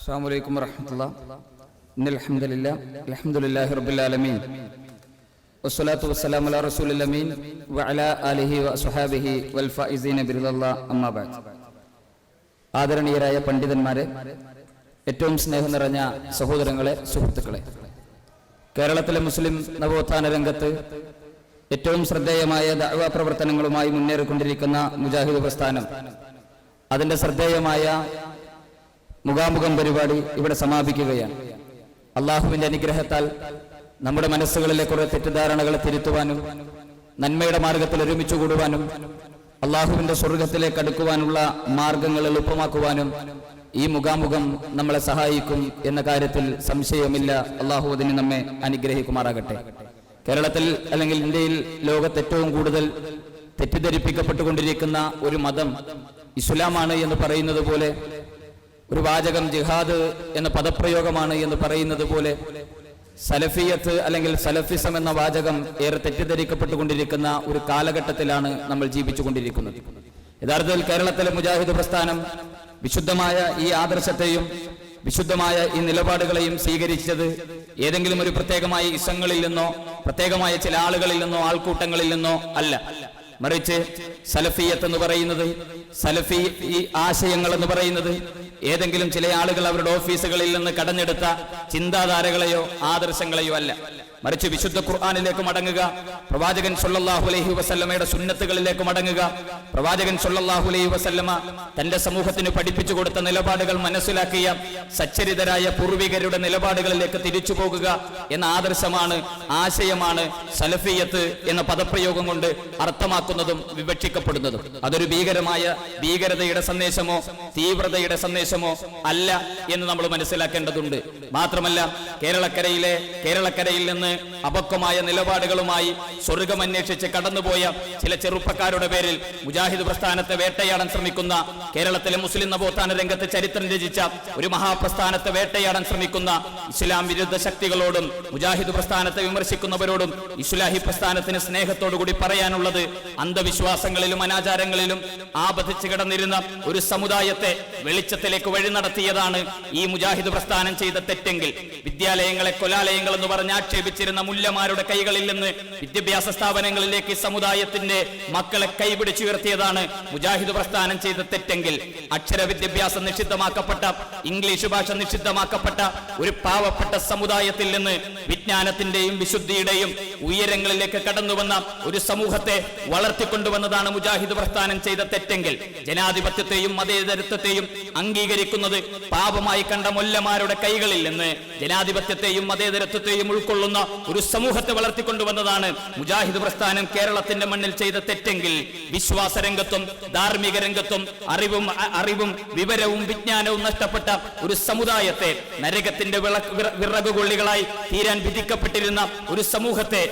السلام عليكم ورحمة الله إن الحمد لله الحمد لله رب العالمين والصلاة والسلام على رسول الأمين وعلى آله وأصحابه والفائزين برضا الله أما بعد ആദരണീയരായ പണ്ഡിതന്മാരെ ഏറ്റവും സ്നേഹം നിറഞ്ഞ സഹോദരങ്ങളെ സുഹൃത്തുക്കളെ കേരളത്തിലെ മുസ്ലിം നവോത്ഥാന രംഗത്ത് ഏറ്റവും ശ്രദ്ധേയമായ ദഅവ പ്രവർത്തനങ്ങളുമായി മുന്നേറിക്കൊണ്ടിരിക്കുന്ന മുജാഹിദ് പ്രസ്ഥാനം അതിന്റെ ശ്രദ്ധേയമായ മുഖാമുഖം പരിപാടി ഇവിടെ സമാപിക്കുകയാണ്. അള്ളാഹുവിന്റെ അനുഗ്രഹത്താൽ നമ്മുടെ മനസ്സുകളിലെ കുറെ തെറ്റിദ്ധാരണകളെ തിരുത്തുവാനും നന്മയുടെ മാർഗത്തിൽ ഒരുമിച്ച് കൂടുവാനും അള്ളാഹുവിന്റെ സ്വർഗത്തിലേക്ക് അടുക്കുവാനുള്ള മാർഗങ്ങൾ എളുപ്പമാക്കുവാനും ഈ മുഖാമുഖം നമ്മളെ സഹായിക്കും എന്ന കാര്യത്തിൽ സംശയമില്ല അള്ളാഹു അതിന് നമ്മെ അനുഗ്രഹിക്കുമാറാകട്ടെ. കേരളത്തിൽ അല്ലെങ്കിൽ ഇന്ത്യയിൽ ലോകത്ത് ഏറ്റവും കൂടുതൽ തെറ്റിദ്ധരിപ്പിക്കപ്പെട്ടുകൊണ്ടിരിക്കുന്ന ഒരു മതം ഇസ്ലാമാണ് എന്ന് പറയുന്നത് പോലെ ഒരു വാചകം ജിഹാദ് എന്ന പദപ്രയോഗമാണ് എന്ന് പറയുന്നത് പോലെ സലഫിയത്ത് അല്ലെങ്കിൽ സലഫിസം എന്ന വാചകം ഏറെ തെറ്റിദ്ധരിക്കപ്പെട്ടുകൊണ്ടിരിക്കുന്ന ഒരു കാലഘട്ടത്തിലാണ് നമ്മൾ ജീവിച്ചുകൊണ്ടിരിക്കുന്നത്. യഥാർത്ഥത്തിൽ കേരളത്തിലെ മുജാഹിദ് പ്രസ്ഥാനം വിശുദ്ധമായ ഈ ആദർശത്തെയും വിശുദ്ധമായ ഈ നിലപാടുകളെയും സ്വീകരിച്ചത് ഏതെങ്കിലും ഒരു പ്രത്യേകമായ ഇസങ്ങളിൽ നിന്നോ പ്രത്യേകമായ ചില ആളുകളിൽ നിന്നോ ആൾക്കൂട്ടങ്ങളിൽ നിന്നോ അല്ല. മറിച്ച് സലഫിയത്ത് എന്ന് പറയുന്നത് സലഫി ഈ ആശയങ്ങൾ എന്ന് പറയുന്നത് ഏതെങ്കിലും ചില ആളുകൾ അവരുടെ ഓഫീസുകളിൽ നിന്ന് കടഞ്ഞെടുത്ത ചിന്താധാരകളെയോ ആദർശങ്ങളെയോ അല്ല. മറിച്ച് വിശുദ്ധ ഖുർആാനിലേക്ക് മടങ്ങുക. പ്രവാചകൻ സൊല്ലാഹു അലൈഹി വസല്ലമയുടെ സുന്നത്തുകളിലേക്ക് മടങ്ങുക. പ്രവാചകൻ സൊല്ലാഹു അലൈഹി വസല്ലമ തന്റെ സമൂഹത്തിന് പഠിപ്പിച്ചു കൊടുത്ത നിലപാടുകൾ മനസ്സിലാക്കിയ സച്ചരിതരായ പൂർവികരുടെ നിലപാടുകളിലേക്ക് തിരിച്ചു പോകുക എന്ന ആദർശമാണ് ആശയമാണ് സലഫിയത്ത് എന്ന പദപ്രയോഗം കൊണ്ട് അർത്ഥമാക്കുന്നതും വിവക്ഷിക്കപ്പെടുന്നതും. അതൊരു ഭീകരമായ ഭീകരതയുടെ സന്ദേശമോ തീവ്രതയുടെ സന്ദേശമോ അല്ല എന്ന് നമ്മൾ മനസ്സിലാക്കേണ്ടതുണ്ട്. മാത്രമല്ല കേരളക്കരയിലെ കേരളക്കരയിൽ നിന്ന് അപക്വമായ നിലപാടുകളുമായി സ്വർഗം അന്വേഷിച്ച് കടന്നുപോയ ചില ചെറുപ്പക്കാരുടെ പേരിൽ മുജാഹിദ് പ്രസ്ഥാനത്തെ വേട്ടയാടാൻ ശ്രമിക്കുന്ന കേരളത്തിലെ മുസ്ലിം നവോത്ഥാന രംഗത്ത് ചരിത്രം രചിച്ച ഒരു മഹാപ്രസ്ഥാനത്തെ വേട്ടയാടാൻ ശ്രമിക്കുന്ന ഇസ്ലാം വിരുദ്ധ ശക്തികളോടും മുജാഹിദ് പ്രസ്ഥാനത്തെ വിമർശിക്കുന്നവരോടും ഇസ്ലാഹി പ്രസ്ഥാനത്തിന് സ്നേഹത്തോടുകൂടി പറയാനുള്ളത് അന്ധവിശ്വാസങ്ങളിലും അനാചാരങ്ങളിലും ആപതിച്ചു കിടന്നിരുന്ന ഒരു സമുദായത്തെ വെളിച്ചത്തിലേക്ക് വഴി നടത്തിയതാണ് ഈ മുജാഹിദ് പ്രസ്ഥാനം ചെയ്ത തെറ്റെങ്കിൽ. വിദ്യാലയങ്ങളെ കൊലാലയങ്ങൾ എന്ന് പറഞ്ഞ് ആക്ഷേപിച്ചിരുന്ന മുല്ലമാരുടെ കൈകളിൽ നിന്ന് വിദ്യാഭ്യാസ സ്ഥാപനങ്ങളിലേക്ക് സമുദായത്തിന്റെ മക്കളെ കൈപിടിച്ചുയർത്തിയതാണ് മുജാഹിദ് പ്രസ്ഥാനം ചെയ്ത തെറ്റെങ്കിൽ. അക്ഷര വിദ്യാഭ്യാസം നിഷിദ്ധമാക്കപ്പെട്ട ഇംഗ്ലീഷ് ഭാഷ നിഷിദ്ധമാക്കപ്പെട്ട ഒരു പാവപ്പെട്ട സമുദായത്തിൽ നിന്ന് വിജ്ഞാനത്തിന്റെയും വിശുദ്ധിയുടെയും ഉയരങ്ങളിലേക്ക് കടന്നുവന്ന ഒരു സമൂഹത്തെ വളർത്തിക്കൊണ്ടുവന്നതാണ് മുജാഹിദ് പ്രസ്ഥാനം ചെയ്ത തെറ്റെങ്കിൽ. ജനാധിപത്യത്തെയും മതേതരത്വത്തെയും അംഗീകരിക്കുന്നത് പാപമായി കണ്ട മൊല്ലമാരുടെ കൈകളിൽ നിന്ന് ജനാധിപത്യത്തെയും മതേതരത്വത്തെയും ഉൾക്കൊള്ളുന്ന ഒരു സമൂഹത്തെ വളർത്തിക്കൊണ്ടുവന്നതാണ് മുജാഹിദ് പ്രസ്ഥാനം കേരളത്തിന്റെ മണ്ണിൽ ചെയ്ത തെറ്റെങ്കിൽ വിശ്വാസ രംഗത്തും ധാർമ്മിക രംഗത്തും അറിവും അറിവും വിവരവും വിജ്ഞാനവും നഷ്ടപ്പെട്ട ഒരു സമുദായത്തെ നരകത്തിന്റെ വിറകുകൊള്ളികളായി തീരാൻ വിധിക്കപ്പെട്ടിരുന്ന ഒരു സമൂഹത്തെ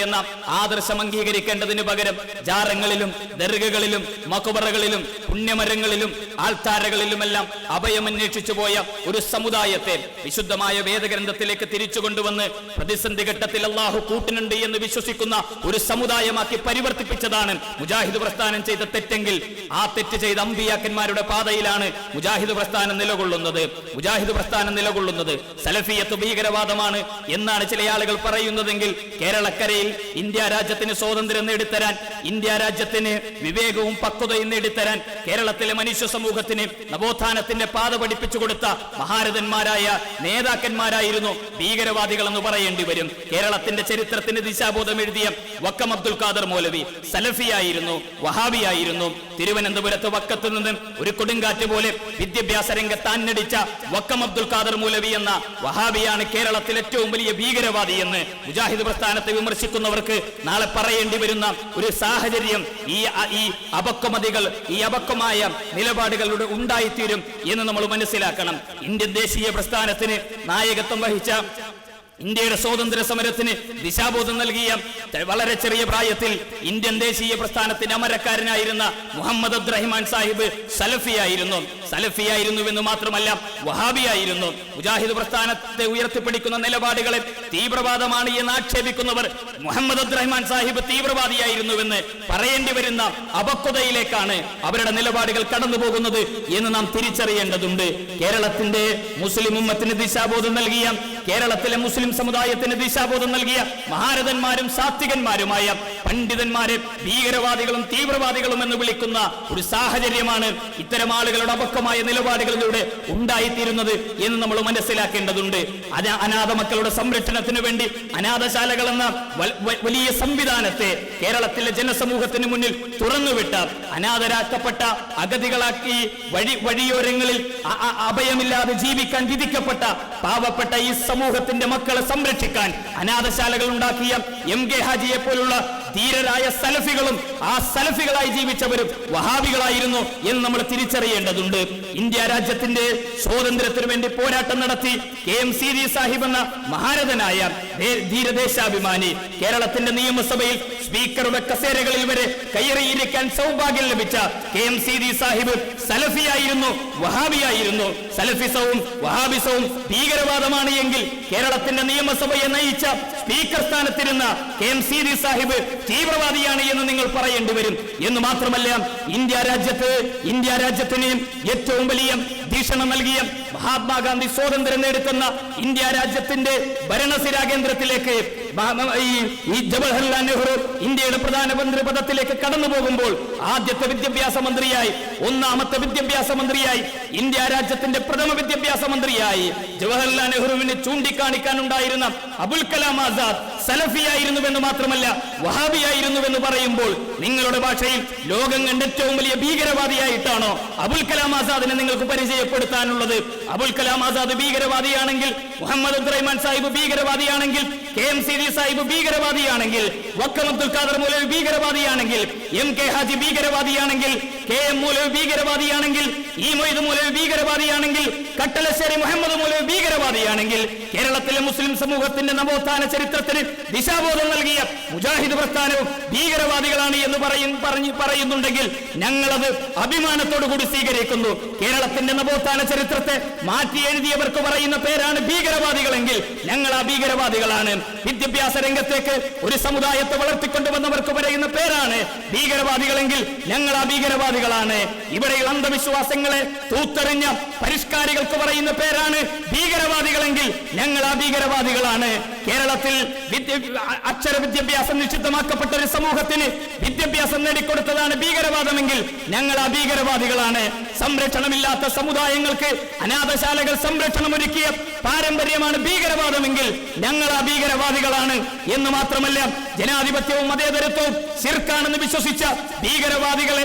എന്ന ആദർശം അംഗീകരിക്കേണ്ടതിന് പകരം ജാറങ്ങളിലും ദർഗകളിലും മക്കുബറകളിലും പുണ്യമരങ്ങളിലും ആൾത്താരകളിലുമെല്ലാം അഭയമന്വേഷിച്ചു പോയ ഒരു സമുദായത്തെ വിശുദ്ധമായ വേദഗ്രന്ഥത്തിലേക്ക് തിരിച്ചു കൊണ്ടുവന്ന് പ്രതിസന്ധി ഘട്ടത്തിൽ അള്ളാഹു കൂട്ടിനുണ്ട് എന്ന് വിശ്വസിക്കുന്ന ഒരു സമുദായമാക്കി പരിവർത്തിപ്പിച്ചതാണ് മുജാഹിദ് പ്രസ്ഥാനം ചെയ്ത തെറ്റെങ്കിൽ ആ തെറ്റ് ചെയ്ത അമ്പിയാക്കന്മാരുടെ പാതയിലാണ് മുജാഹിദ് പ്രസ്ഥാനം നിലകൊള്ളുന്നത്. മുജാഹിദ് പ്രസ്ഥാനം നിലകൊള്ളുന്നത് സലഫിയത്ത് ഭീകരവാദമാണ് എന്നാണ് ചില ആളുകൾ പറയുന്നതെങ്കിൽ കേരളക്കരയിൽ ഇന്ത്യ രാജ്യത്തിന് സ്വാതന്ത്ര്യം നേടിത്തരാൻ ഇന്ത്യ രാജ്യത്തിന് വിവേകവും പക്വതയും നേടിത്തരാൻ കേരളത്തിലെ മനുഷ്യ സമൂഹത്തിന് നവോത്ഥാനത്തിന്റെ പാത പഠിപ്പിച്ചു കൊടുത്ത മഹാരഥന്മാരായ നേതാക്കന്മാരായിരുന്നു ഭീകരവാദികൾ എന്ന് പറയേണ്ടി വരും. കേരളത്തിന്റെ ചരിത്രത്തിന് ദിശാബോധം എഴുതിയ വക്കം അബ്ദുൽ ഖാദർ മൗലവി സലഫിയായിരുന്നു വഹാബിയായിരുന്നു. തിരുവനന്തപുരത്ത് വക്കത്ത് നിന്ന് ഒരു കൊടുങ്കാറ്റ് പോലെ വിദ്യാഭ്യാസ രംഗത്ത് അന്നടിച്ച വക്കം അബ്ദുൽ ഖാദർ മൂലവി എന്ന വഹാബിയാണ് കേരളത്തിൽ ഏറ്റവും വലിയ ഭീകരവാദി എന്ന് മുജാഹിദ് പ്രസ്ഥാനത്തെ വിമർശിക്കുന്നവർക്ക് നാളെ പറയേണ്ടി വരുന്ന ഒരു സാഹചര്യം ഈ ഈ അപക്വമതികൾ ഈ അപക്വമായ നിലപാടുകളുടെ ഉണ്ടായിത്തീരും എന്ന് നമ്മൾ മനസ്സിലാക്കണം. ഇന്ത്യൻ ദേശീയ പ്രസ്ഥാനത്തിന് നായകത്വം വഹിച്ച ഇന്ത്യയുടെ സ്വാതന്ത്ര്യ സമരത്തിന് ദിശാബോധം നൽകിയ വളരെ ചെറിയ പ്രായത്തിൽ ഇന്ത്യൻ ദേശീയ പ്രസ്ഥാനത്തിന്റെ അമരക്കാരനായിരുന്ന മുഹമ്മദ് അബ്ദുറഹിമാൻ സാഹിബ് സലഫിയായിരുന്നു. സലഫിയായിരുന്നുവെന്ന് മാത്രമല്ല വഹാബിയായിരുന്നു. മുജാഹിദ് പ്രസ്ഥാനത്തെ ഉയർത്തിപ്പിടിക്കുന്ന നിലപാടുകളെ തീവ്രവാദമാണ് എന്ന് ആക്ഷേപിക്കുന്നവർ മുഹമ്മദ് അബ്ദുറഹിമാൻ സാഹിബ് തീവ്രവാദിയായിരുന്നുവെന്ന് പറയേണ്ടി വരുന്ന അപക്വതയിലേക്കാണ് അവരുടെ നിലപാടുകൾ കടന്നു പോകുന്നത് എന്ന് നാം തിരിച്ചറിയേണ്ടതുണ്ട്. കേരളത്തിന്റെ മുസ്ലിം ഉമ്മത്തിന് ദിശാബോധം നൽകിയ കേരളത്തിലെ മുസ്ലിം സമുദായത്തിന് ദിശാബോധം നൽകിയ മഹാരഥന്മാരും സാത്വികന്മാരുമായ പണ്ഡിതന്മാരെ ഭീകരവാദികളും തീവ്രവാദികളും എന്ന് വിളിക്കുന്ന ഒരു സാഹചര്യമാണ് ഇത്തരം ആളുകളുടെ അപക്വമായ നിലപാടുകളിലൂടെ ഉണ്ടായിത്തീരുന്നത് എന്ന് നമ്മൾ മനസ്സിലാക്കേണ്ടതുണ്ട്. അനാഥ മക്കളുടെ സംരക്ഷണത്തിന് വേണ്ടി അനാഥശാലകൾ എന്ന വലിയ സംവിധാനത്തെ കേരളത്തിലെ ജനസമൂഹത്തിന് മുന്നിൽ തുറന്നുവിട്ട അനാഥരാക്കപ്പെട്ട അഗതികളാക്കി വഴി വഴിയോരങ്ങളിൽ അഭയമില്ലാതെ ജീവിക്കാൻ വിധിക്കപ്പെട്ട പാവപ്പെട്ട ഈ സമൂഹത്തിന്റെ മക്കളെ സംരക്ഷിക്കാൻ അനാഥശാലകൾ ഉണ്ടാക്കിയ എം കെ ഹാജിയെ പോലുള്ള ധീരരായ സലഫികളും ആ സലഫികളായി ജീവിച്ചവരും വഹാബികളായിരുന്നു എന്ന് നമ്മൾ തിരിച്ചറിയേണ്ടതുണ്ട്. ഇന്ത്യ രാജ്യത്തിന്റെ സ്വാതന്ത്ര്യത്തിനു വേണ്ടി പോരാട്ടം നടത്തി കെ എം സി സാഹിബ് എന്ന മഹാരഥനായ ധീരദേശാഭിമാനി കേരളത്തിന്റെ നിയമസഭയിൽ സ്പീക്കറുടെ കസേരകളിൽ വരെ കയറിയിരിക്കാൻ സൗഭാഗ്യം ലഭിച്ച K M Seethi Sahib സലഫിയായിരുന്നു വഹാബിയായിരുന്നു. സലഫിസവും വഹാബിസവും ഭീകരവാദമാണ് എങ്കിൽ കേരളത്തിന്റെ നിയമസഭയെ നയിച്ച സ്പീക്കർ സ്ഥാനത്തിരുന്ന K M Seethi Sahib തീവ്രവാദിയാണ് എന്ന് നിങ്ങൾ പറയേണ്ടി വരും. എന്ന് മാത്രമല്ല ഇന്ത്യ രാജ്യത്ത് ഇന്ത്യ രാജ്യത്തിന് ഏറ്റവും വലിയ ഭീഷണം നൽകിയ മഹാത്മാഗാന്ധി സ്വാതന്ത്ര്യം നേടുത്തുന്ന ഇന്ത്യ രാജ്യത്തിന്റെ ഭരണസിരാ കേന്ദ്രത്തിലേക്ക് ഈ ജവഹർലാൽ നെഹ്റു ഇന്ത്യയുടെ പ്രധാനമന്ത്രി പദത്തിലേക്ക് കടന്നു പോകുമ്പോൾ ആദ്യത്തെ വിദ്യാഭ്യാസ മന്ത്രിയായി ഒന്നാമത്തെ വിദ്യാഭ്യാസ മന്ത്രിയായി ഇന്ത്യ രാജ്യത്തിന്റെ പ്രഥമ വിദ്യാഭ്യാസ മന്ത്രിയായി ജവഹർലാൽ നെഹ്റുവിനെ ചൂണ്ടിക്കാണിക്കാനുണ്ടായിരുന്ന അബുൽ കലാം ആസാദ് আজাদ സലഫിയായിരുന്നുവെന്ന് മാത്രമല്ല വഹാബിയായിരുന്നുവെന്ന് പറയുമ്പോൾ നിങ്ങളുടെ ഭാഷയിൽ ലോകം കണ്ട ഏറ്റവും വലിയ ഭീകരവാദിയായിട്ടാണോ അബുൽ കലാം ആസാദിനെ നിങ്ങൾക്ക് പരിചയപ്പെടുത്താനുള്ളത്? അബുൽ കലാം ആസാദ് ഭീകരവാദിയാണെങ്കിൽ മുഹമ്മദ് അബ്ദുറഹ്മാൻ സാഹിബ് ഭീകരവാദിയാണെങ്കിൽ K M Seethi Sahib ഭീകരവാദിയാണെങ്കിൽ വക്കം അബ്ദുൽ ഖാദർ മൂലവി ഭീകരവാദിയാണെങ്കിൽ എം കെ ഹാജി ഭീകരവാദിയാണെങ്കിൽ കെ എം മൂലവി ഭീകരവാദിയാണെങ്കിൽ ഈ മൊയ്ത് മൂലവി ഭീകരവാദിയാണെങ്കിൽ കട്ടലശ്ശേരി മുഹമ്മദ് മൂലവി ഭീകരവാദിയാണെങ്കിൽ കേരളത്തിലെ മുസ്ലിം സമൂഹത്തിന്റെ നവോത്ഥാന ചരിത്രത്തിന് ദിശാബോധം നൽകിയ മുജാഹിദ് പ്രസ്ഥാനവും ഭീകരവാദികളാണ് എന്ന് പറയും പറഞ്ഞു പറയുന്നുണ്ടെങ്കിൽ ഞങ്ങളത് അഭിമാനത്തോടു കൂടി സ്വീകരിക്കുന്നു. കേരളത്തിന്റെ നവോത്ഥാന ചരിത്രത്തെ മാറ്റി എഴുതിയവർക്ക് പറയുന്ന പേരാണ് ഭീകരവാദികളെങ്കിൽ ഞങ്ങൾ ആ ഭീകരവാദികളാണ്. വിദ്യാഭ്യാസ രംഗത്തേക്ക് ഒരു സമുദായത്തെ വളർത്തിക്കൊണ്ടുവന്നവർക്ക് പറയുന്ന പേരാണ് ഭീകരവാദികളെങ്കിൽ ഞങ്ങൾ ആ ഭീകരവാദികളാണ്. ഇവിടെയുള്ള അന്ധവിശ്വാസങ്ങളെ തൂത്തെറിഞ്ഞ പരിഷ്കാരികൾക്ക് പറയുന്ന പേരാണ് ഭീകരവാദികളെങ്കിൽ ഞങ്ങൾ ആ ഭീകരവാദികളാണ്. കേരളത്തിൽ അക്ഷര വിദ്യാഭ്യാസം നിഷിദ്ധമാക്കപ്പെട്ട ഒരു സമൂഹത്തിന് വിദ്യാഭ്യാസം നേടിക്കൊടുത്തതാണ് ഭീകരവാദമെങ്കിൽ ഞങ്ങൾ ആ ഭീകരവാദികളാണ്. സംരക്ഷണമില്ലാത്ത സമുദായങ്ങൾക്ക് അനാഥശാലകൾ സംരക്ഷണം ഒരുക്കിയ പാരമ്പര്യമാണ് ഭീകരവാദമെങ്കിൽ ഞങ്ങൾ ആ ഭീകരവാദികളാണ് എന്ന് മാത്രമല്ല ജനാധിപത്യവും മതേതരത്വവും സിർക്കാണെന്ന് വിശ്വസിച്ച ഭീകരവാദികളെ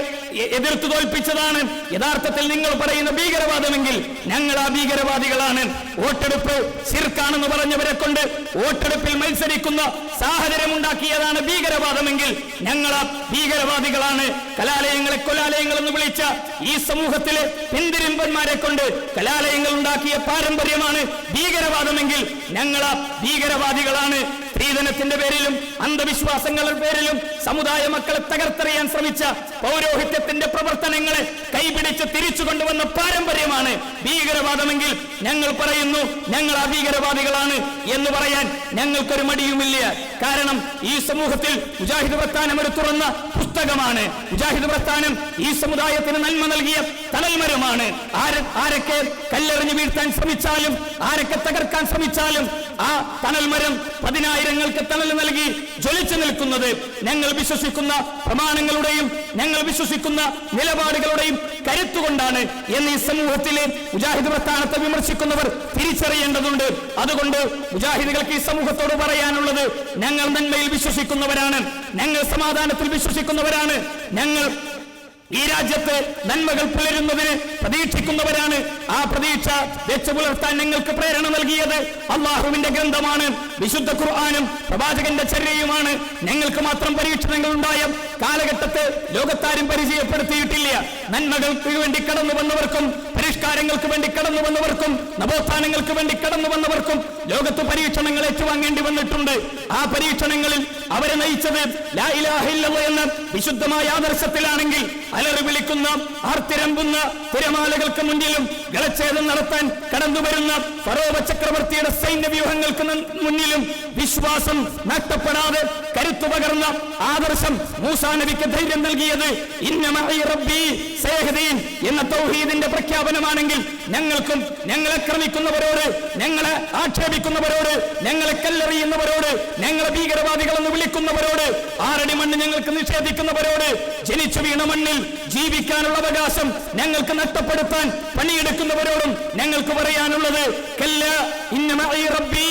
എതിർത്തു തോൽപ്പിച്ചതാണ്. യഥാർത്ഥത്തിൽ നിങ്ങൾ പറയുന്ന ഭീകരവാദമെങ്കിൽ ഞങ്ങൾ ആ ഭീകരവാദികളാണ്. വോട്ടെടുപ്പ് സിർക്കാണെന്ന് പറഞ്ഞവരെ കൊണ്ട് വോട്ടെടുപ്പിൽ മത്സരിക്കുന്ന സാഹചര്യം ഉണ്ടാക്കിയതാണ് ഭീകരവാദമെങ്കിൽ ഞങ്ങൾ ആ ഭീകരവാദികളാണ്. കലാലയങ്ങളെ കൊലാലയങ്ങൾ എന്ന് വിളിച്ച ഈ സമൂഹത്തിലെ പിന്തിരിമ്പന്മാരെ കൊണ്ട് കലാലയങ്ങൾ ഉണ്ടാക്കിയ പാരമ്പര്യമാണ് ഭീകരവാദമെങ്കിൽ ഞങ്ങൾ ആ ഭീകരവാദികളാണ്. സ്ത്രീധനത്തിന്റെ പേരിലും അന്ധവിശ്വാസങ്ങളുടെ പേരിലും സമുദായ മക്കളെ തകർത്തെറിയാൻ ശ്രമിച്ച പൗരോഹിത്യത്തിന്റെ പ്രവർത്തനങ്ങളെ കൈപിടിച്ച് തിരിച്ചു കൊണ്ടുവന്ന പാരമ്പര്യമാണ് ഭീകരവാദമെങ്കിൽ ഞങ്ങൾ പറയുന്നു ഞങ്ങൾ അഭീകരവാദികളാണ് എന്ന് പറയാൻ ഞങ്ങൾക്കൊരു മടിയുമില്ല. കാരണം ഈ സമൂഹത്തിൽ മുജാഹിദ് പ്രസ്ഥാനം ഒരു തുറന്ന പുസ്തകമാണ്. മുജാഹിദ് പ്രസ്ഥാനം ഈ സമുദായത്തിന് നന്മ നൽകിയ തണൽമരമാണ് ആര് ആരൊക്കെ കല്ലെറിഞ്ഞു വീഴ്ത്താൻ ശ്രമിച്ചാലും ആരൊക്കെ തകർക്കാൻ ശ്രമിച്ചാലും ആ തണൽമരം പതിനായിരങ്ങൾക്ക് തണൽ നൽകി ജ്വലിച്ചു നിൽക്കുന്നത് ഞങ്ങൾ വിശ്വസിക്കുന്ന പ്രമാണങ്ങളുടെയും ഞങ്ങൾ വിശ്വസിക്കുന്ന നിലപാടുകളുടെയും കരുത്തുകൊണ്ടാണ് എന്ന് ഈ സമൂഹത്തിലെ മുജാഹിദ് പ്രസ്ഥാനത്തെ വിമർശിക്കുന്നവർ തിരിച്ചറിയേണ്ടതുണ്ട്. അതുകൊണ്ട് മുജാഹിദുകൾക്ക് ഈ സമൂഹത്തോട് പറയാനുള്ളത് ഞങ്ങൾ നന്മയിൽ വിശ്വസിക്കുന്നവരാണ്. ഞങ്ങൾ സമാധാനത്തിൽ വിശ്വസിക്കുന്നവരാണ്. ഞങ്ങൾ ഈ രാജ്യത്ത് നന്മകൾ പുലരുന്നതിന് പ്രതീക്ഷിക്കുന്നവരാണ്. ആ പ്രതീക്ഷ വെച്ചു പുലർത്താൻ നിങ്ങൾക്ക് പ്രേരണ നൽകിയത് അള്ളാഹുവിന്റെ ഗ്രന്ഥമാണ്. വിശുദ്ധ ഖുർആാനും പ്രവാചകന്റെ ചര്യയുമാണ്. ഞങ്ങൾക്ക് മാത്രം പരീക്ഷണങ്ങൾ ഉണ്ടായ കാലഘട്ടത്തെ ലോകത്താരും പരിചയപ്പെടുത്തിയിട്ടില്ല. നന്മകൾക്ക് വേണ്ടി കടന്നു വന്നവർക്കും പരിഷ്കാരങ്ങൾക്ക് വേണ്ടി കടന്നു വന്നവർക്കും നവോത്ഥാനങ്ങൾക്ക് വേണ്ടി കടന്നു വന്നവർക്കും ലോകത്ത് പരീക്ഷണങ്ങൾ ഏറ്റുവാങ്ങേണ്ടി വന്നിട്ടുണ്ട്. ആ പരീക്ഷണങ്ങളിൽ അവരെ നയിച്ചത് എന്ന വിശുദ്ധമായ ആദർശത്തിലാണെങ്കിൽ അലറി വിളിക്കുന്ന ആർത്തിരമ്പുന്ന തിരമാലകൾക്ക് മുന്നിലും ഗളച്ഛേദം നടത്താൻ കടന്നു വരുന്ന ഫറോവ ചക്രവർത്തിയുടെ സൈന്യ വ്യൂഹങ്ങൾക്ക് മുന്നിലും വിശ്വാസം നഷ്ടപ്പെടാതെ കരുത്തു പകർന്ന ആദർശം മൂസാ നബിക്ക് ധൈര്യം നൽകിയത് റബ്ബി എന്ന തൗഹീദിന്റെ പ്രഖ്യാപനമാണെങ്കിൽ ഞങ്ങൾക്കും ഞങ്ങളെ ക്രമിക്കുന്നവരോട് ഞങ്ങളെ ആക്ഷേപിക്കുന്നവരോട് ഞങ്ങളെ കല്ലെറിയുന്നവരോട് ഞങ്ങളെ ഭീകരവാദികളെന്ന് വിളിക്കുന്നവരോട് ആറടി മണ്ണ് ഞങ്ങൾക്ക് നിഷേധിക്കുന്നവരോട് ജനിച്ചു വീണ മണ്ണിൽ ജീവിക്കാനുള്ള അവകാശം ഞങ്ങൾക്ക് നഷ്ടപ്പെടുത്താൻ പണിയെടുക്കുന്നവരോടും ഞങ്ങൾക്ക് പറയാനുള്ളത് കല്ല ഇന്ന റബ്ബി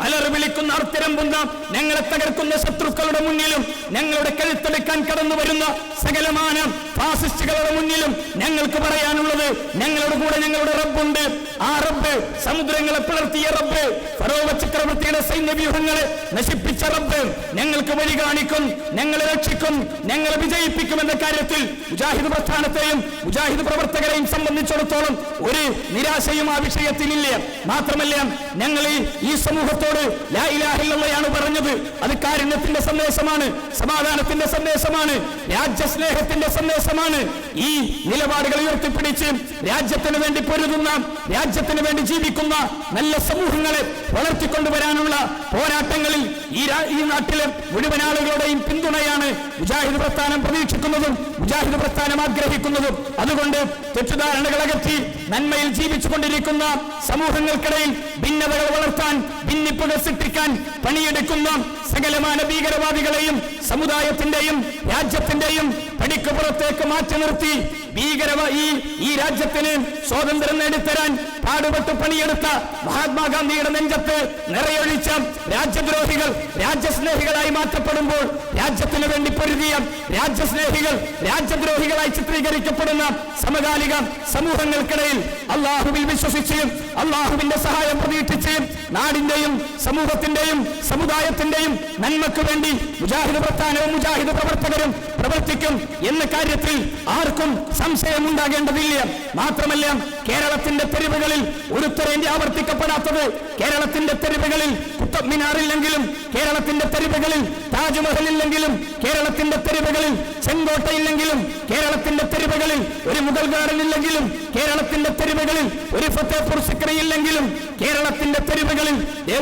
അലറി വിളിക്കുന്ന അർത്തിരമ്പുന്ന ഞങ്ങളെ തകർക്കുന്ന ശത്രുക്കളുടെ മുന്നിലും ഞങ്ങളുടെ കഴുത്തെടുക്കാൻ കടന്നു വരുന്ന സകലമാന ഫാസിസ്റ്റുകളുടെ മുന്നിലും ഞങ്ങൾക്ക് പറയാനുള്ളത് ഞങ്ങളുടെ കൂടെ ഞങ്ങളുടെ റബ്ബുണ്ട്. ആ റബ്ബ് സമുദ്രങ്ങളെ പിളർത്തിയ റബ്ബ് ഫറോവ ചക്രവർത്തിയുടെ സൈന്യവ്യൂഹങ്ങളെ നശിപ്പിച്ച റബ്ബ് ഞങ്ങൾക്ക് വഴി കാണിക്കും ഞങ്ങളെ രക്ഷിക്കും ഞങ്ങളെ വിജയിപ്പിക്കും എന്ന കാര്യത്തിൽ മുജാഹിദ് പ്രസ്ഥാനത്തെയും മുജാഹിദ് പ്രവർത്തകരെയും സംബന്ധിച്ചിടത്തോളം ഒരു നിരാശയും ആ വിഷയത്തിലില്ല. മാത്രമല്ല ഞങ്ങൾ ഈ- ഈ സമൂഹത്തോട് ലാ ഇലാഹ ഇല്ലല്ലാഹയാണ് പറഞ്ഞത്. അത് കാരുണ്യത്തിന്റെ സന്ദേശമാണ് സമാധാനത്തിന്റെ സന്ദേശമാണ് രാജ്യസ്നേഹത്തിന്റെ സന്ദേശമാണ്. ഈ നിലപാടുകൾ ഉയർത്തിപ്പിടിച്ച് രാജ്യത്തിന് വേണ്ടി പൊരുതുന്ന രാജ്യത്തിന് വേണ്ടി ജീവിക്കുന്ന നല്ല സമൂഹങ്ങളെ വളർത്തിക്കൊണ്ടുവരാനുള്ള പോരാട്ടങ്ങളിൽ ഈ ഈ നാട്ടിലെ മുഴുവൻ ആളുകളുടെയും പിന്തുണയാണ് മുജാഹിദ് പ്രസ്ഥാനം പ്രതീക്ഷിക്കുന്നതും മുജാഹിദ് പ്രസ്ഥാനം ആഗ്രഹിക്കുന്നതും. അതുകൊണ്ട് തെറ്റിദ്ധാരണകളകറ്റി നന്മയിൽ ജീവിച്ചുകൊണ്ടിരിക്കുന്ന സമൂഹങ്ങൾക്കിടയിൽ ഭിന്നതകൾ വളർത്താൻ ഭിന്നിപ്പുകൾ സൃഷ്ടിക്കാൻ പണിയെടുക്കുന്ന സകലമാന ഭീകരവാദികളെയും സമുദായത്തിന്റെയും രാജ്യത്തിന്റെയും പടിക്ക് പുറത്തേക്ക് മാറ്റി നിർത്തി. ഭീകരവ ഈ ഈ രാജ്യത്തിന് സ്വാതന്ത്ര്യം നേടിത്തരാൻ പാടുപെട്ട് പണിയെടുത്ത മഹാത്മാഗാന്ധിയുടെ നെഞ്ചത്ത് നിറയൊഴിച്ച രാജ്യദ്രോഹികൾ രാജ്യസ്നേഹികളായി മാറ്റപ്പെടുമ്പോൾ രാജ്യത്തിന് വേണ്ടി പൊരുതിയ രാജ്യസ്നേഹികൾ രാജ്യദ്രോഹികളായി ചിത്രീകരിക്കപ്പെടുന്ന സമകാലിക സമൂഹങ്ങൾക്കിടയിൽ അള്ളാഹുവിൽ വിശ്വസിച്ച് അള്ളാഹുവിന്റെ സഹായം പ്രതീക്ഷിച്ച് നാടിന്റെയും സമൂഹത്തിന്റെയും സമുദായത്തിന്റെയും നന്മക്ക് വേണ്ടി മുജാഹിദ് പ്രസ്ഥാനവും മുജാഹിദ് പ്രവർത്തകരും പ്രവർത്തിക്കും. എന്ന കാര്യത്തിൽ ആർക്കും സംശയം ഉണ്ടാകേണ്ടതില്ല മാത്രമല്ല കേരളത്തിന്റെ തെരുവുകളിൽ ഒരു ഉത്തരേന്ത്യ ആവർത്തിക്കപ്പെടാത്തത് കേരളത്തിന്റെ തെരുവുകളിൽ കുത്തബ് മിനാറില്ലെങ്കിലും കേരളത്തിന്റെ തെരുവുകളിൽ താജ്മഹൽ ഇല്ലെങ്കിലും കേരളത്തിന്റെ തെരുവുകളിൽ ചെങ്കോട്ട ഇല്ലെങ്കിലും കേരളത്തിന്റെ തെരുവുകളിൽ ഒരു മുഗൾ ഗാർഡൻ ഇല്ലെങ്കിലും കേരളത്തിന്റെ തെരുവുകളിൽ ഒരു ഫത്തേപൂർ സിക്രി ഇല്ലെങ്കിലും കേരളത്തിന്റെ തെരുവുകളിൽ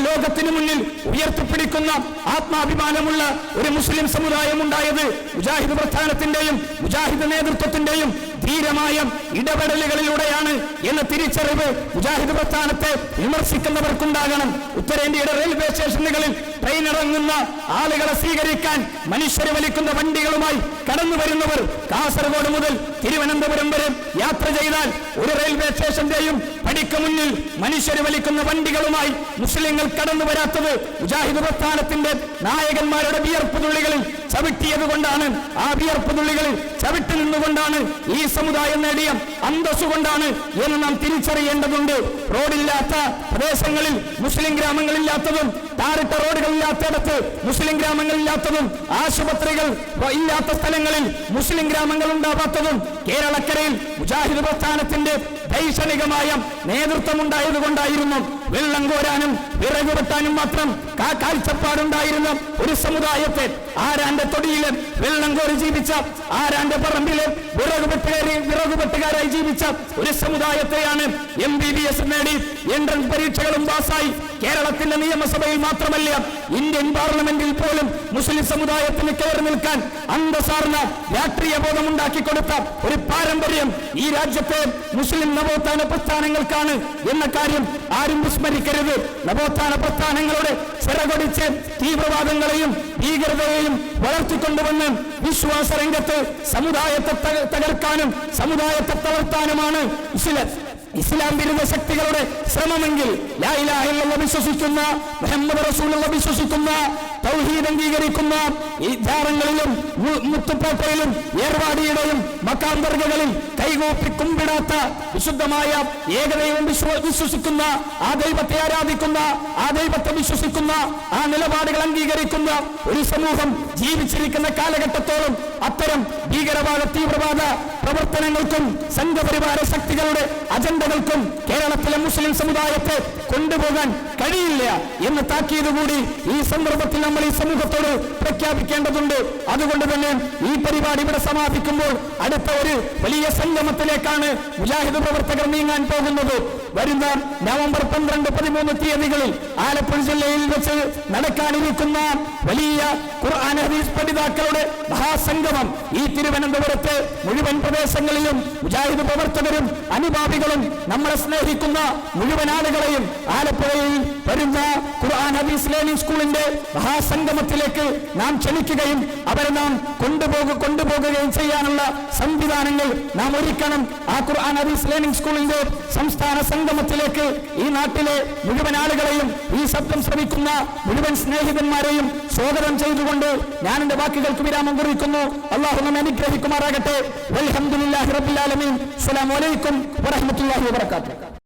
ലോകത്തിനു മുന്നിൽ ഉയർത്തിപ്പിടിക്കുന്ന ആത്മാഭിമാനമുള്ള ഒരു മുസ്ലിം സമുദായം ഉണ്ടായത് മുജാഹിദ് പ്രസ്ഥാനത്തിന്റെയും മുജാഹിദ് നേതൃത്വത്തിന്റെയും ധീരമായ ഇടപെടലുകളിലൂടെയാണ് എന്ന തിരിച്ചറിവ് മുജാഹിദ് പ്രസ്ഥാനത്തെ വിമർശിക്കുന്നവർക്കുണ്ടാകണം. ഉത്തരേന്ത്യയുടെ റെയിൽവേ സ്റ്റേഷനുകളിൽ ട്രെയിൻ ഇറങ്ങുന്ന ആളുകളെ സ്വീകരിക്കാൻ മനുഷ്യരെ വലിക്കുന്ന വണ്ടികളുമായി കടന്നു വരുന്നവർ കാസർഗോഡ് മുതൽ തിരുവനന്തപുരം വരെ യാത്ര ചെയ്താൽ ഒരു റെയിൽവേ സ്റ്റേഷന്റെയും പടിക്ക് മുന്നിൽ മനുഷ്യരെ വലിക്കുന്ന വണ്ടികളുമായി മുസ്ലിങ്ങൾ കടന്നു വരാത്തത് മുജാഹിദ് പ്രസ്ഥാനത്തിന്റെ നായകന്മാരുടെ വിയർപ്പ് തുള്ളികളിൽ ചവിട്ടിയത് കൊണ്ടാണ് ആ വിയർപ്പ് തുള്ളികളിൽ ചവിട്ടി നിന്നുകൊണ്ടാണ് ഈ സമുദായം നേടിയ അന്തസ്സുകൊണ്ടാണ് എന്ന് നാം തിരിച്ചറിയേണ്ടതുണ്ട്. റോഡില്ലാത്ത പ്രദേശങ്ങളിൽ മുസ്ലിം ഗ്രാമങ്ങളില്ലാത്തതും താറിട്ട റോഡുകളില്ലാത്തയിടത്ത് മുസ്ലിം ഗ്രാമങ്ങളില്ലാത്തതും ആശുപത്രികൾ ഇല്ലാത്ത സ്ഥലങ്ങളിൽ മുസ്ലിം ഗ്രാമങ്ങൾ ഉണ്ടാവാത്തതും കേരളക്കരയിൽ മുജാഹിദ് പ്രസ്ഥാനത്തിന്റെ ദൈക്ഷണികമായ നേതൃത്വം ഉണ്ടായതുകൊണ്ടായിരുന്നു വെള്ളം കോരാനും വിറകുപെട്ടാനും മാത്രം കാഴ്ചപ്പാടുണ്ടായിരുന്ന ഒരു സമുദായത്തെ ആരാന്റെ തൊടിയിലും വെള്ളം കോരി ജീവിച്ച ആരാന്റെ പറമ്പിലും വിറക് വിറകുപെട്ടുകാരായി ജീവിച്ച ഒരു സമുദായത്തെയാണ് എം ബി ബി എസ് നേടി. എൻട്രൻസ് പരീക്ഷകളും പാസ്സായി. കേരളത്തിന്റെ നിയമസഭയിൽ മാത്രമല്ല ഇന്ത്യൻ പാർലമെന്റിൽ പോലും മുസ്ലിം സമുദായത്തിന് കയറി നിൽക്കാൻ അന്തസാർന്ന രാഷ്ട്രീയ ബോധം ഉണ്ടാക്കി കൊടുത്ത ഒരു പാരമ്പര്യം ഈ രാജ്യത്തെ മുസ്ലിം നവോത്ഥാന പ്രസ്ഥാനങ്ങൾക്കാണ് എന്ന കാര്യം ആരും വിസ്മരിക്കരുത്. നവോത്ഥാന പ്രസ്ഥാനങ്ങളുടെ ചിറകൊടിച്ച് തീവ്രവാദങ്ങളെയും ഭീകരതയെയും വളർത്തിക്കൊണ്ടുവന്ന് വിശ്വാസ രംഗത്ത് സമുദായത്തെ തകർക്കാനും സമുദായത്തെ തളർത്താനുമാണ് ഇസ്ലാം. ഇസ്ലാം വിരുദ്ധ ശക്തികളുടെ ശ്രമമെങ്കിൽ വിശ്വസിക്കുന്ന മുഹമ്മദ് റസൂലുള്ള വിശ്വസിക്കുന്ന തൗഹീദ് അംഗീകരിക്കുന്ന ഈ ജാറങ്ങളിലും മു- മുത്തുപ്പേട്ടയിലും ഏർവാടിയുടെയും മക്കാന്തർഗകളിൽ കൈകൂപ്പി കുമ്പിടാത്ത വിശുദ്ധമായ വിശ്വ- വിശ്വസിക്കുന്ന ആ ദൈവത്തെ ആരാധിക്കുന്ന ആ ദൈവത്തെ വിശ്വസിക്കുന്ന ആ നിലപാടുകൾ അംഗീകരിക്കുന്ന ഒരു സമൂഹം ജീവിച്ചിരിക്കുന്ന കാലഘട്ടത്തോളം അത്തരം ഭീകരവാദ തീവ്രവാദ പ്രവർത്തനങ്ങൾക്കും സംഘപരിവാര ശക്തികളുടെ അജണ്ടകൾക്കും കേരളത്തിലെ മുസ്ലിം സമുദായത്തെ കൊണ്ടുപോകാൻ കഴിയില്ല എന്ന് താക്കീത് കൂടി ഈ സന്ദർഭത്തിൽ നമ്മൾ ഈ സമൂഹത്തോട് പ്രഖ്യാപിക്കേണ്ടതുണ്ട്. അതുകൊണ്ട് തന്നെ ഈ പരിപാടി ഇവിടെ സമാപിക്കുമ്പോൾ അടുത്ത ഒരു വലിയ സംഗമത്തിലേക്കാണ് മുജാഹിദ് പ്രവർത്തകർ നീങ്ങാൻ പോകുന്നത്. വരുന്ന നവംബർ പന്ത്രണ്ട് പതിമൂന്ന് തീയതികളിൽ ആലപ്പുഴ ജില്ലയിൽ വെച്ച് നടക്കാനിരിക്കുന്ന വലിയ ഖുർആൻ ഹദീസ് പഠിതാക്കളുടെ മഹാസംഗമം ഈ തിരുവനന്തപുരത്ത് മുഴുവൻ പ്രദേശങ്ങളിലും മുജാഹിദ് പ്രവർത്തകരും അനുഭാവികളും നമ്മളെ സ്നേഹിക്കുന്ന മുഴുവൻ ആളുകളെയും ആലപ്പുഴയിൽ വരുന്ന ഖുർആൻ ഹദീസ് ലേണിംഗ് സ്കൂളിന്റെ മഹാസംഗമത്തിലേക്ക് നാം ക്ഷണിക്കുകയും അവരെ നാം കൊണ്ടുപോക കൊണ്ടുപോകുകയും ചെയ്യാനുള്ള സംവിധാനങ്ങൾ നാം ഒരുക്കണം. ആ ഖുർആൻ ഹദീസ് ലേണിംഗ് സ്കൂളിന്റെ സംസ്ഥാന സംഗമത്തിലേക്ക് ഈ നാട്ടിലെ മുഴുവൻ ആളുകളെയും ഈ ശബ്ദം ശ്രമിക്കുന്ന മുഴുവൻ സ്നേഹിതന്മാരെയും സ്വാഗതം ചെയ്തുകൊണ്ട് ഞാൻ എന്റെ വാക്കുകൾക്ക് വിരാമം കുറിക്കുന്നു. അള്ളാഹു നമ്മെ അനുഗ്രഹിക്കുമാറാകട്ടെ. അലഹമുല്ലാഹി റബുലാലമീൻ അസ്സലാമു അലൈക്കും വറഹ്മത്തുള്ളാഹി വബറകാതുഹു.